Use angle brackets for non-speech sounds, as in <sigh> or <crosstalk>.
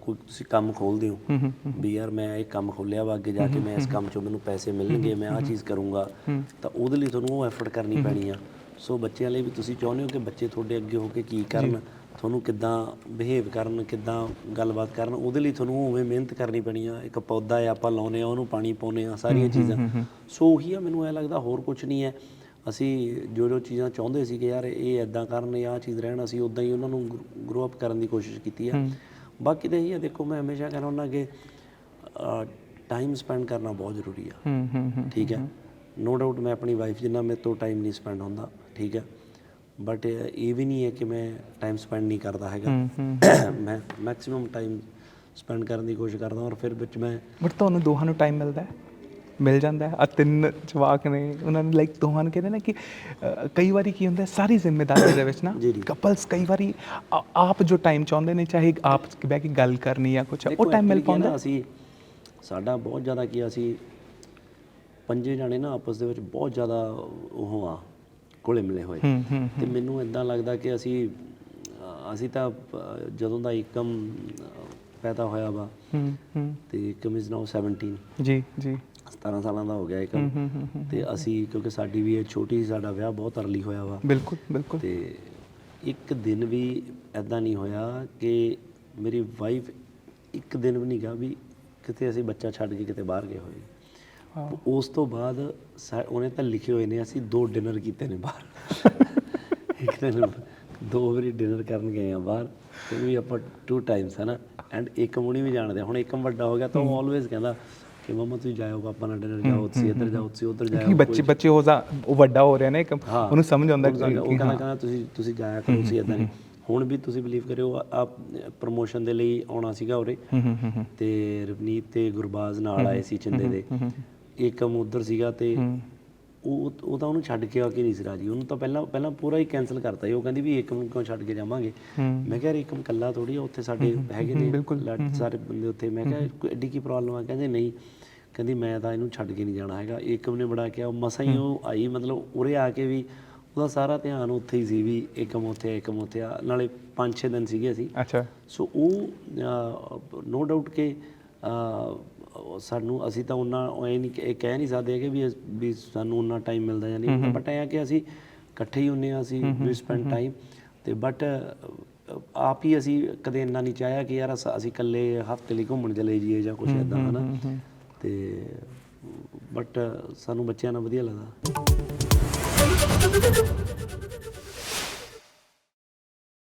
ਕੋਈ ਤੁਸੀਂ ਕੰਮ ਖੋਲਦੇ ਹੋ। ਵੀ ਯਾਰ ਮੈਂ ਇਹ ਕੰਮ ਖੋਲਿਆ ਵਾ ਅੱਗੇ ਜਾ ਕੇ ਮੈਂ ਇਸ ਕੰਮ ਚੋਂ ਮੈਨੂੰ ਪੈਸੇ ਮਿਲਣਗੇ ਮੈਂ ਆਹ ਚੀਜ਼ ਕਰੂੰਗਾ। ਤਾਂ ਉਹਦੇ ਲਈ ਤੁਹਾਨੂੰ ਉਹ ਐਫਰਟ ਕਰਨੀ ਪੈਣੀ ਆ। ਸੋ ਬੱਚਿਆਂ ਲਈ ਵੀ ਤੁਸੀਂ ਚਾਹੁੰਦੇ ਹੋ ਕਿ ਬੱਚੇ ਤੁਹਾਡੇ ਅੱਗੇ ਹੋ ਕੇ ਕੀ ਕਰਨ ਤੁਹਾਨੂੰ ਕਿੱਦਾਂ ਬਿਹੇਵ ਕਰਨ ਕਿੱਦਾਂ ਗੱਲਬਾਤ ਕਰਨ ਉਹਦੇ ਲਈ ਤੁਹਾਨੂੰ ਉਵੇਂ ਮਿਹਨਤ ਕਰਨੀ ਪੈਣੀ ਆ। ਇੱਕ ਪੌਦਾ ਹੈ ਆਪਾਂ ਲਾਉਨੇ ਆ ਉਹਨੂੰ ਪਾਣੀ ਪਾਉਨੇ ਆ ਸਾਰੀਆਂ ਚੀਜ਼ਾਂ। ਸੋ ਉਹੀ ਆ ਮੈਨੂੰ ਐ ਲੱਗਦਾ ਹੋਰ ਕੁਝ ਨਹੀਂ ਹੈ। ਅਸੀਂ ਜੋ ਜੋ ਚੀਜ਼ਾਂ ਚਾਹੁੰਦੇ ਸੀ ਕਿ ਯਾਰ ਇਹ ਐਦਾਂ ਕਰਨ ਇਹ ਆਹ ਚੀਜ਼ ਰਹਿਣ ਅਸੀਂ ਉਦਾਂ ਹੀ ਉਹਨਾਂ ਨੂੰ ਗਰੋ ਅਪ ਕਰਨ ਦੀ ਕੋਸ਼ਿਸ਼ ਕੀਤੀ ਆ। ਬਾਕੀ ਤਾਂ ਇਹੀ ਆ ਦੇਖੋ ਮੈਂ ਹਮੇਸ਼ਾ ਕਹਿੰਦਾ ਹੁੰਦਾ ਕਿ ਟਾਈਮ ਸਪੈਂਡ ਕਰਨਾ ਬਹੁਤ ਜ਼ਰੂਰੀ ਆ। ਹੂੰ ਹੂੰ ਹੂੰ ਠੀਕ ਹੈ? ਨੋ ਡਾਊਟ ਮੈਂ ਆਪਣੀ ਵਾਈਫ ਜਿੰਨਾ ਮੇਰੇ ਤੋਂ ਟਾਈਮ ਨਹੀਂ ਸਪੈਂਡ ਹੁੰਦਾ ਠੀਕ ਹੈ? ਬਟ ਇਹ ਵੀ ਨਹੀਂ ਹੈ ਕਿ ਮੈਂ ਟਾਈਮ ਸਪੈਂਡ ਨਹੀਂ ਕਰਦਾ ਹੈਗਾ। <coughs> ਮੈਂ ਮੈਕਸਿਮਮ ਟਾਈਮ ਸਪੈਂਡ ਕਰਨ ਦੀ ਕੋਸ਼ਿਸ਼ ਕਰਦਾ ਔਰ ਫਿਰ ਵਿੱਚ ਮੈਂ ਬਟ ਤੁਹਾਨੂੰ ਦੋਹਾਂ ਨੂੰ ਟਾਈਮ ਮਿਲਦਾ ਹੈ? ਮਿਲ ਜਾਂਦਾ ਹੈ। ਆ ਤਿੰਨ ਜਵਾਕ ਨੇ ਉਹਨਾਂ ਨੂੰ ਲਾਈਕ ਦੋਹਾਂ ਨੂੰ ਕਹਿੰਦੇ ਨੇ ਕਿ ਅ, ਕਈ ਵਾਰੀ ਕੀ ਹੁੰਦਾ ਹੈ, ਸਾਰੀ ਜ਼ਿੰਮੇਵਾਰੀ ਦੇ ਵਿੱਚ ਨਾ। ਕਪਲਸ ਕਈ ਵਾਰੀ ਆ- ਆਪ ਜੋ ਟਾਈਮ ਚਾਹੁੰਦੇ ਨੇ ਚਾਹੇ ਆਪ ਬਹਿ ਕੇ ਗੱਲ ਕਰਨੀ ਜਾਂ ਕੁਝ ਦੇਖੋ ਉਹ ਟਾਈਮ ਮਿਲ actually ਕੀ ਹੈ ਨਾ, ਪਾਉਂਦਾ ਅਸੀਂ ਸਾਡਾ ਬਹੁਤ ਜ਼ਿਆਦਾ ਕੀ ਆ, ਅਸੀਂ ਪੰਜੇ ਜਾਣੇ ਨਾ ਆਪਸ ਦੇ ਵਿੱਚ ਬਹੁਤ ਜ਼ਿਆਦਾ ਉਹ ਆ ਕੋਲੇ ਮਿਲੇ ਹੋਏ। ਹੂੰ ਹੂੰ ਤੇ ਮੈਨੂੰ ਇਦਾਂ ਲੱਗਦਾ ਕਿ ਅਸੀਂ ਅ, ਅਸੀਂ ਤਾਂ ਅ, ਜਦੋਂ ਦਾ ਇੱਕਮ ਅ, ਪੈਦਾ ਹੋਇਆ ਵਾ ਹੂੰ ਹੂੰ। ਤੇ ਇੱਕਮ ਇਜ਼ ਨਾਓ 17 ਜੀ ਜੀ। 17 ਸਾਲਾਂ ਦਾ ਹੋ ਗਿਆ ਹੂੰ ਤੇ ਅਸੀਂ ਕਿਉਂਕਿ ਸਾਡੀ ਵੀ ਇਹ ਛੋਟੀ ਸਾਡਾ ਵਿਆਹ ਬਹੁਤ ਅਰਲੀ ਹੋਇਆ ਵਾ। ਬਿਲਕੁਲ ਬਿਲਕੁਲ। ਤੇ ਇੱਕ ਦਿਨ ਵੀ ਐਦਾਂ ਨਹੀਂ ਹੋਇਆ ਕਿ ਮੇਰੀ ਵਾਈਫ ਇੱਕ ਦਿਨ ਵੀ ਨਹੀਂ ਗਾ ਵੀ ਕਿਤੇ ਅਸੀਂ ਬੱਚਾ ਛੱਡ ਕੇ ਕਿਤੇ ਬਾਹਰ ਗਏ ਹੋਏ। ਉਸ ਤੋਂ ਬਾਅਦ ਉਹਨੇ ਤਾਂ ਲਿਖੇ ਹੋਏ ਨੇ ਅਸੀਂ ਦੋ ਡਿਨਰ ਕੀਤੇ ਨੇ ਬਾਹਰ। <laughs> ਇੱਕ ਦਿਨ ਦੋ ਵਾਰੀ ਡਿਨਰ ਕਰਨ ਗਏ ਆ ਬਾਹਰ ਤੇ ਵੀ ਆਪਾਂ ਟੂ ਟਾਈਮਸ ਹੈ ਨਾ। ਐਂਡ ਏਕਮ ਹੁਣੀ ਵੀ ਜਾਣਦੇ। ਹੁਣ ਏਕਮ ਵੱਡਾ ਹੋ ਗਿਆ ਤਾਂ ਉਹ ਆਲਵੇਜ਼ ਕਹਿੰਦਾ ਕਿ ਮਮਾ ਤੁਸੀਂ ਜਾਓ ਪਾਪਾ ਨਾਲ ਡਿਨਰ ਜਾਓ ਤੁਸੀਂ ਇੱਧਰ ਜਾਓ ਤੁਸੀਂ ਉੱਧਰ ਕਿ ਜਾਓ ਬੱਚੇ ਬੱਚੇ ਹੋ ਜਾ ਉਹ ਵੱਡਾ ਹੋ ਰਿਹਾ ਨਾ ਇੱਕ। ਉਹਨੂੰ ਸਮਝ ਆਉਂਦਾ ਕਿ ਉਹ ਕਿ ਕਹਿੰਦਾ ਕਹਿੰਦਾ ਤੁਸੀਂ ਤੁਸੀਂ ਜਾਇਆ ਕਰੋ ਤੁਸੀਂ ਇਦਾਂ ਨਹੀਂ ਹੁਣ ਵੀ ਤੁਸੀਂ ਬਲੀਵ ਕਰਿਓ ਆ ਪ੍ਰੋਮੋਸ਼ਨ ਦੇ ਲਈ ਆਉਣਾ ਸੀਗਾ ਉਰੇ ਤੇ ਰਵਨੀਤ ਤੇ ਗੁਰਬਾਜ਼ ਨਾਲ ਆਏ ਸੀ ਚਿੰਦੇ ਦੇ ਏਕਮ ਉਧਰ ਸੀਗਾ ਤੇ ਉਹ ਉਹ ਤਾਂ ਉਹਨੂੰ ਛੱਡ ਕੇ ਆ ਕੇ ਨਹੀਂ ਸੀ ਰਾਜੀ। ਉਹਨੂੰ ਤਾਂ ਪਹਿਲਾਂ ਪਹਿਲਾਂ ਪੂਰਾ ਹੀ ਕੈਨਸਲ ਕਰਤਾ ਸੀ। ਉਹ ਕਹਿੰਦੀ ਵੀ ਏਕਮ ਨੂੰ ਕਿਉਂ ਛੱਡ ਕੇ ਜਾਵਾਂਗੇ? ਮੈਂ ਕਿਹਾ ਯਾਰ ਏਕਮ ਕੱਲਾ ਥੋੜੀ ਆ ਉੱਥੇ ਸਾਡੇ ਹੈਗੇ ਨੇ ਸਾਰੇ ਬੰਦੇ ਉੱਥੇ। ਮੈਂ ਕਿਹਾ ਕੋਈ ਐਡੀ ਕੀ ਪ੍ਰੋਬਲਮ ਆ? ਕਹਿੰਦੇ ਨਹੀਂ। ਕਹਿੰਦੀ ਮੈਂ ਤਾਂ ਇਹਨੂੰ ਛੱਡ ਕੇ ਨਹੀਂ ਜਾਣਾ ਹੈਗਾ। ਏਕਮ ਨੇ ਬੜਾ ਕਿਹਾ ਮਸਾਂ ਹੀ ਉਹ ਆਈ ਮਤਲਬ ਉਰੇ ਆ ਕੇ ਵੀ ਉਹਦਾ ਸਾਰਾ ਧਿਆਨ ਉੱਥੇ ਹੀ ਸੀ ਵੀ ਏਕਮ ਉੱਥੇ ਏਕਮ ਉੱਥੇ। ਆ ਨਾਲੇ 5-6 ਦਿਨ ਸੀਗੇ ਅਸੀਂ। ਅੱਛਾ। ਸੋ ਉਹ ਨੋ ਡਾਊਟ ਕਿ ਸਾਨੂੰ ਅਸੀਂ ਤਾਂ ਉਹਨਾਂ ਇਹ ਨਹੀਂ ਇਹ ਕਹਿ ਨਹੀਂ ਸਕਦੇ ਕਿ ਵੀ ਵੀ ਸਾਨੂੰ ਉਹਨਾਂ ਟਾਈਮ ਮਿਲਦਾ ਜਾਂ ਨਹੀਂ ਬਟ ਇਹ ਆ ਕਿ ਅਸੀਂ ਇਕੱਠੇ ਹੀ ਹੁੰਨੇ ਆ ਅਸੀਂ ਵੀ ਸਪੈਂਡ ਟਾਈਮ ਤੇ ਬਟ ਆਪ ਹੀ ਅਸੀਂ ਕਦੇ ਇੰਨਾ ਨਹੀਂ ਚਾਹਿਆ ਕਿ ਯਾਰ ਅਸ- ਇਕੱਲੇ ਹਫ਼ਤੇ ਲਈ ਘੁੰਮਣ ਚਲੇ ਜਾਈਏ ਜਾਂ ਕੁਝ ਇਦਾਂ ਹਨਾ? ਤੇ ਬਟ ਸਾਨੂੰ ਬੱਚਿਆਂ ਨਾਲ ਵਧੀਆ ਲੱਗਦਾ।